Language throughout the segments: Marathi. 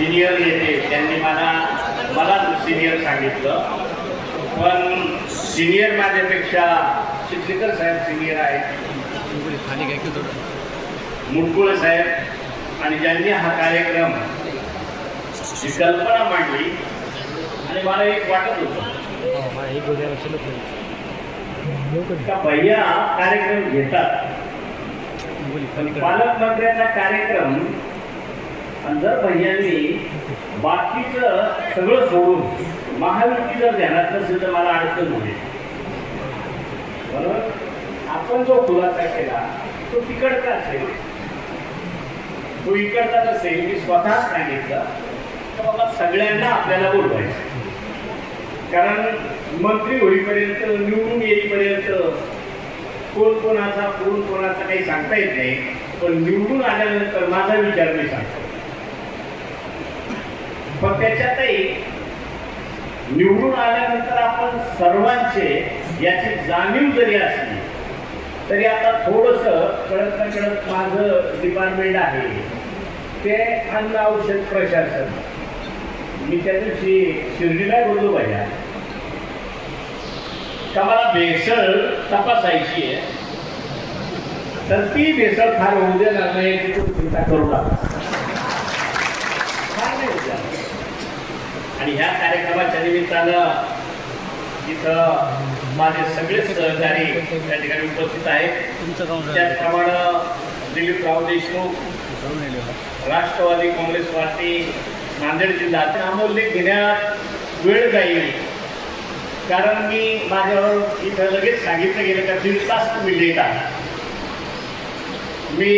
सिनियर नेते त्यांनी मला मला सिनियर सांगितलं. पण सिनियर माझ्यापेक्षा चिखलीकर साहेब सिनियर आहेत. मुटकुळे साहेब आणि ज्यांनी हा कार्यक्रम ही कल्पना मांडली आणि मला एक वाटत होतं. एक का भैया कार्यक्रम घेतात? पण पालकमंत्र्यांचा कार्यक्रम आणि जर भैयांनी बाकीचं सगळं सोडून महायुती जर ध्यानात नसेल तर मला अडचण होईल. म्हणून आपण जो खुलासा केला तो तिकडचा असेल तो इकडचा नसेल मी स्वतः सांगितलं तर बाबा सगळ्यांना आपल्याला बोलवायचं. कारण मंत्री होईपर्यंत निवडून येईपर्यंत कोण कोणाचा कोण कोणाचा काही सांगता येत नाही. पण निवडून आल्यानंतर माझा विचार मी सांगतो. पण त्याच्यातही निवडून आल्यानंतर आपण सर्वांचे याची जाणीव जरी असली तरी आता थोडस कळत ना कळत माझं डिपार्टमेंट आहे. ते अन्न औषध प्रशासन. मी त्या दिवशी शिर्डीला बोललो पाहिजे का मला भेसळ तपासायची आहे? तर ती भेसळ फार होऊ देणार नाही याची चिंता करू नका फार नाही होऊ देणार. आणि ह्या कार्यक्रमाच्या निमित्तानं इथं माझे सगळे सहकारी त्या ठिकाणी उपस्थित आहेत. त्याचप्रमाणे दिलीपराव देशमुख राष्ट्रवादी काँग्रेस पार्टी नांदेड जिल्हा ते अमूल्य घेण्यात वेळ जाईल. कारण मी माझ्यावर इथं लगेच सांगितलं गेलं का दीड तास तुम्ही लेट आहात. मी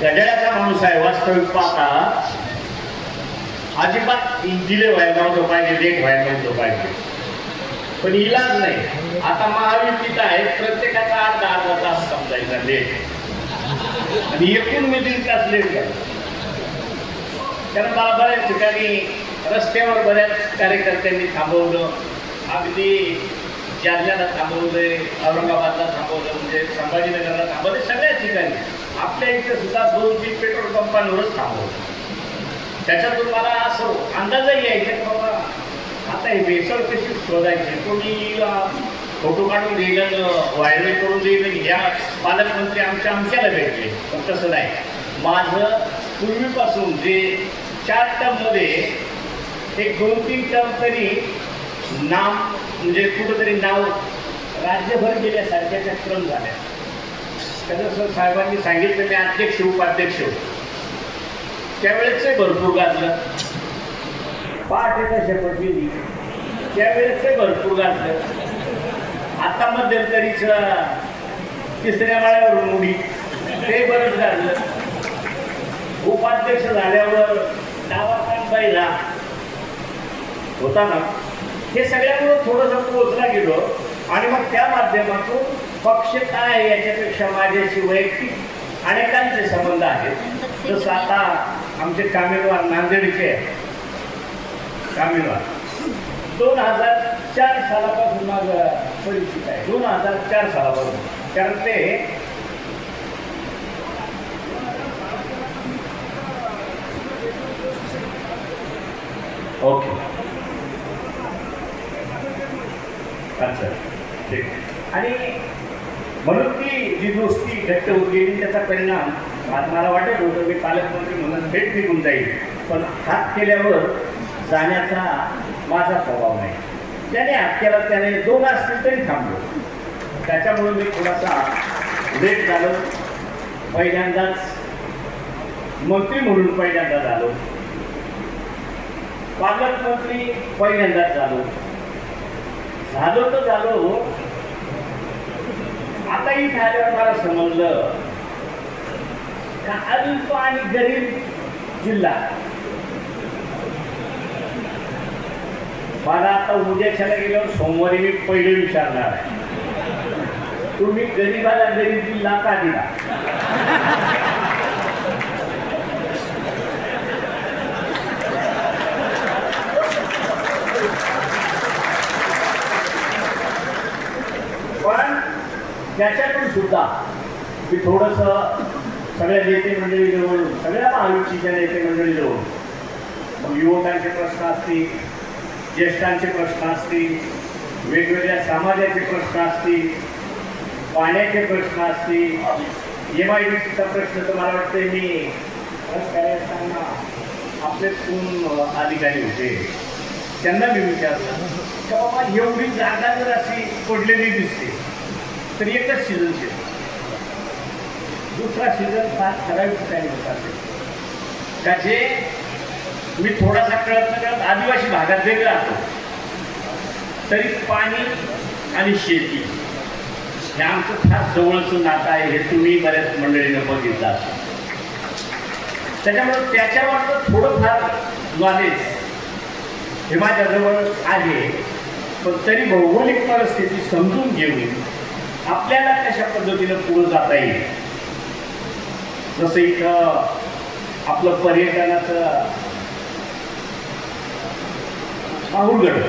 गजाळ्याचा माणूस आहे वास्तविक पाहता. अजिबात दिले व्हायला नव्हतं पाहिजे देख व्हायला नव्हतं पाहिजे. पण इलाज नाही. आता महायुतीत आहे प्रत्येकाचा अर्धा अर्धा तास समजायचा लेट आणि एकूण मी दीड तास लेट झालो. कारण मला बऱ्याच ठिकाणी रस्त्यावर बऱ्याच कार्यकर्त्यांनी थांबवलं. अगदी जालन्याला थांबवलंय औरंगाबादला थांबवलं म्हणजे संभाजीनगरला थांबवलं सगळ्याच ठिकाणी. आपल्या इथे सुद्धा दोन तीन पेट्रोल पंपांवरच थांबवलं. त्याच्यातून मला असं अंदाजही यायचा की बाबा आता हे भेसळ कशी शोधायची? कोणी फोटो काढून देईल व्हायरल करून देईल या पालकमंत्री आमच्या आमच्याला भेटले? पण तसं नाही. माझं पूर्वीपासून जे चार टर्ममध्ये एक दोन तीन टर्म तरी नाम म्हणजे कुठंतरी नाव राज्यभर गेल्यासारख्याच्या क्रम झाल्या. त्याचं साहेबांनी सांगितलं मी अध्यक्ष उपाध्यक्ष त्यावेळेस भरपूर गाजलं. पहाटेचा शपथ दिली त्यावेळेसही भरपूर गाजलं. आता मध्यंतरीच तिसऱ्या माळ्यावर मुडी ते बरंच गाजलं. उपाध्यक्ष झाल्यावर डावा पहिला. होता ना? हे सगळ्यामुळं थोडंसं पोचला गेलो. आणि मग त्या माध्यमातून पक्ष काय आहे याच्यापेक्षा माझ्याशी वैयक्तिक अनेकांचे संबंध आहेत. जसं आता आमचे कामेलवार नांदेडचे. आहे. कामेलवार दोन हजार चार सालापासून माझं परिचित आहे. दोन हजार चार सालापासून. कारण ते ओके. अच्छा. ठीक. आणि म्हणून ती जी दोस्ती घट्ट होती त्याचा परिणाम आज मला वाटत होतं मी पालकमंत्री म्हणून भेट निघून जाईल पण हात केल्यावर जाण्याचा माझा स्वभाव नाही. त्याने हात केला त्याने दोन असतील तरी थांबलो. त्याच्यामुळे मी थोडासा लेट झालो. पहिल्यांदाच मंत्री म्हणून पहिल्यांदा झालो. पालकमंत्री पहिल्यांदाच झालो. झालो तर झालो. आताही इथे आल्यावर मला समजलं. अल्प आणि गरीब जिल्हा. मला आता उद्याच्याला गेल्यावर सोमवारी मी पहिले विचारणार आहे. तुम्ही गरीबाला गरीब जिल्हा का दिला? पण त्याच्यातून सुद्धा मी थोडस सगळ्या नेते मंडळी जवळ सगळ्या महायुतीच्या नेते मंडळी जवळून. मग युवकांचे प्रश्न असतील ज्येष्ठांचे प्रश्न असतील वेगवेगळ्या समाजाचे प्रश्न असतील पाण्याचे प्रश्न असतील. एम आय डी सीचा प्रश्न तर मला वाटतं मी असताना आपले कोण अधिकारी होते. त्यांना मी विचारलं की बाबा एवढी जागा जर अशी पडलेली दिसते तर एकच सीझन दुसरा सीझन फार ठराविक ठिकाणी होत. असेल मी थोडासा कळत न कळत आदिवासी भागात वेगळा राहतो तरी पाणी आणि शेती हे आमचं फार जवळचं नातं आहे हे तुम्ही बऱ्याच मंडळीनं बघितलं असतो त्याच्यामुळे त्याच्यावर थोडंफार नॉलेज हे माझ्याजवळ आहे. पण तरी भौगोलिक परिस्थिती समजून घेऊन आपल्याला कशा पद्धतीनं पुढं जाता येईल? जसं इथं आपलं पर्यटनाचं माहुरगड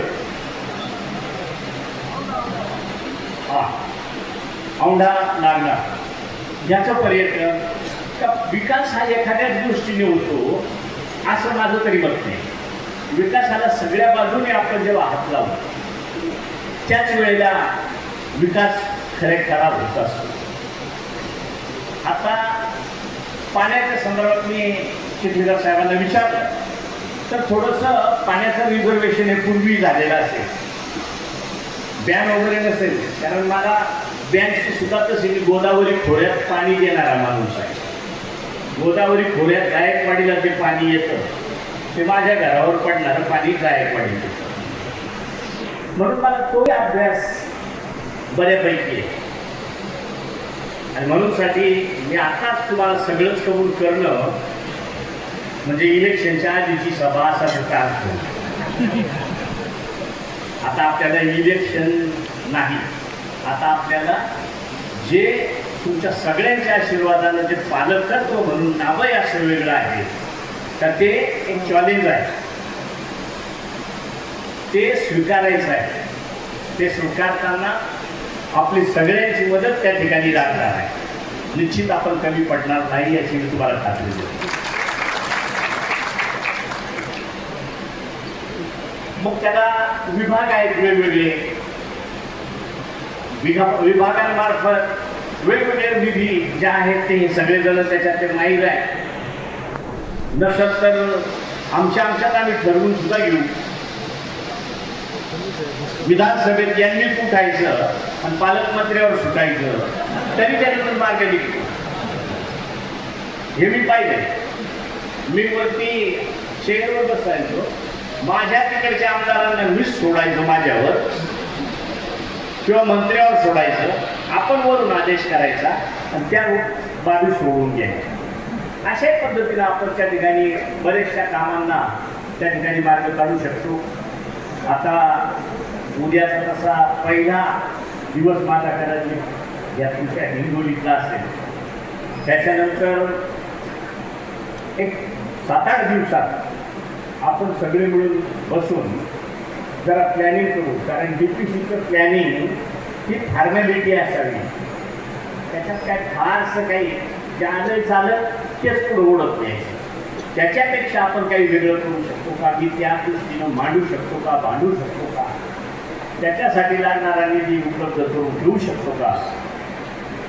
हा. औंढा नागनाथ याचं पर्यटन का विकास हा एखाद्याच दृष्टीने होतो असं माझं तरी मत नाही. विकासाला सगळ्या बाजूने आपण जेव्हा हात लावतो त्याच वेळेला विकास खरे खरा होत असतो. आता पाण्याच्या संदर्भात मी चिखलीकर साहेबांना विचारलं. तर थोडंसं पाण्याचं रिझर्वेशन हे पूर्वी झालेलं असेल. बॅन वगैरे नसेल. कारण मला बॅनची सुद्धा तशी मी गोदावरी खोऱ्यात पाणी देणारा माणूस आहे. गोदावरी खोऱ्यात गायकवाडीला जे पाणी येतं ते माझ्या घरावर पडणारं पाणी गायकवाडीत येतं. म्हणून मला तोही अभ्यास बऱ्यापैकी आहे. आणि म्हणूनसाठी मी आताच तुम्हाला सगळंच कबूल करणं म्हणजे इलेक्शनच्या आधीची सभा असा प्रकार आता आपल्याला इलेक्शन नाही. आता आपल्याला जे तुमच्या सगळ्यांच्या आशीर्वादानं जे पालकत्व म्हणून नावं असं वेगळं आहे तर ते एक चॅलेंज आहे. ते स्वीकारायचं आहे. ते स्वीकारताना आपली सगळ्यांची मदत त्या ठिकाणी लागणार आहे. निश्चित आपण कमी पडणार नाही याची मी तुम्हाला खात्री देतो. मग त्याला विभाग आहेत वेगवेगळे. विभागांमार्फत वेगवेगळे निधी ज्या आहेत ते सगळेजण त्याच्यात ते माहीत आहे नसत तर आमच्या आमच्यात आम्ही ठरवून सुद्धा घेऊ. विधानसभेत यांनी उठायचं आणि पालकमंत्र्यावर सुटायचं तरी त्याच्यातून मार्ग निघतो. हे मी पाहिजे मी वरती शेअरवर बसायचो. माझ्या तिकडच्या आमदारांना मीच सोडायचं माझ्यावर. किंवा मंत्र्यावर सोडायचं. आपण वरून आदेश करायचा आणि त्या बाजू सोडून घ्यायच्या अशाच पद्धतीनं आपण त्या ठिकाणी बरेचशा कामांना त्या ठिकाणी मार्ग काढू शकतो. आता उद्याचा तसा पहिला दिवस माझा कदाचित या तुमच्या हिंगोलीतला असेल त्याच्यानंतर एक सात आठ दिवसात आपण सगळे मिळून बसून जरा प्लॅनिंग करू. कारण डी पी सीचं प्लॅनिंग ही फॉर्मॅलिटी असावी. त्याच्यात काय फारसं काही जे आलं तेच पुढं ओढत नाही. त्याच्यापेक्षा आपण काही वेगळं करू शकतो. का त्या दृष्टीनं मांडू शकतो का बांधू शकतो का? त्याच्यासाठी लागणारा निधी उपलब्ध करून घेऊ शकतो का?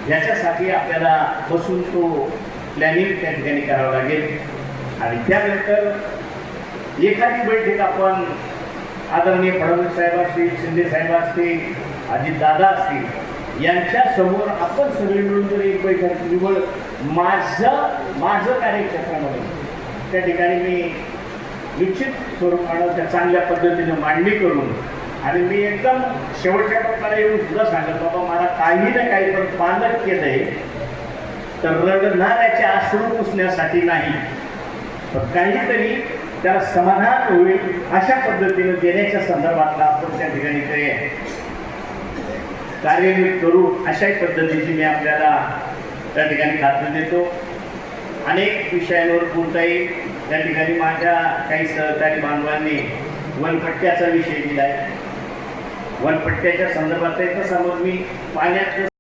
याच्यासाठी आपल्याला बसून तो प्लॅनिंग त्या ठिकाणी करावं लागेल. आणि त्यानंतर एखादी बैठक आपण आदरणीय फडणवीस साहेब असतील शिंदे साहेब असतील अजितदादा असतील यांच्या समोर आपण सगळे मिळून जर एक बैठक निवड माझं माझं कार्यक्षेत्रामध्ये त्या ठिकाणी मी निश्चित स्वरूपानं त्या चांगल्या पद्धतीनं मांडणी करून आणि मी एकदम शेवटच्या टप्प्याला येऊन सुद्धा सांगत बाबा मला काही ना काही पण पालक केलंय तर रडणाऱ्याचे आश्रू पुसण्यासाठी नाही. पण काहीतरी त्याला समाधान होईल अशा पद्धतीनं देण्याच्या संदर्भातला आपण त्या ठिकाणी ते कार्यान्वित करू अशाही पद्धतीची मी आपल्याला त्या ठिकाणी खात्री देतो. अनेक विषयांवर बोलता येईल त्या ठिकाणी माझ्या काही सहकारी बांधवांनी वनपट्ट्याचा विषय दिला आहे वनपट्ट्याच्या संदर्भात समोर मी पाण्याचं